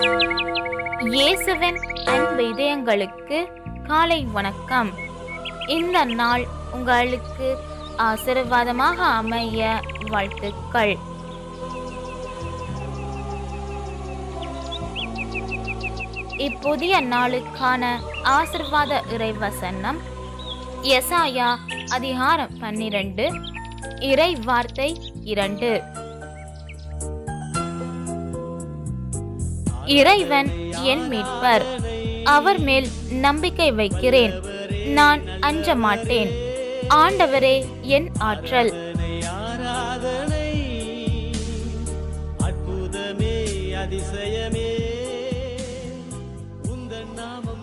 இயேசுவின் அன்பு இதயங்களுக்கு காலை வணக்கம். இந்த நாள் உங்களுக்கு ஆசீர்வாதமாக அமைய வாழ்த்துக்கள். இப்புதிய நாளுக்கான ஆசிர்வாத இறைவசனம் எசாயா அதிகாரம் பன்னிரண்டு இறை வார்த்தை இரண்டு. இறைவன் என் மீட்பர். அவர் மேல் நம்பிக்கை வைக்கிறேன். நான் அஞ்ச மாட்டேன் ஆண்டவரே என் ஆற்றல். அதிசயமே. நாமம்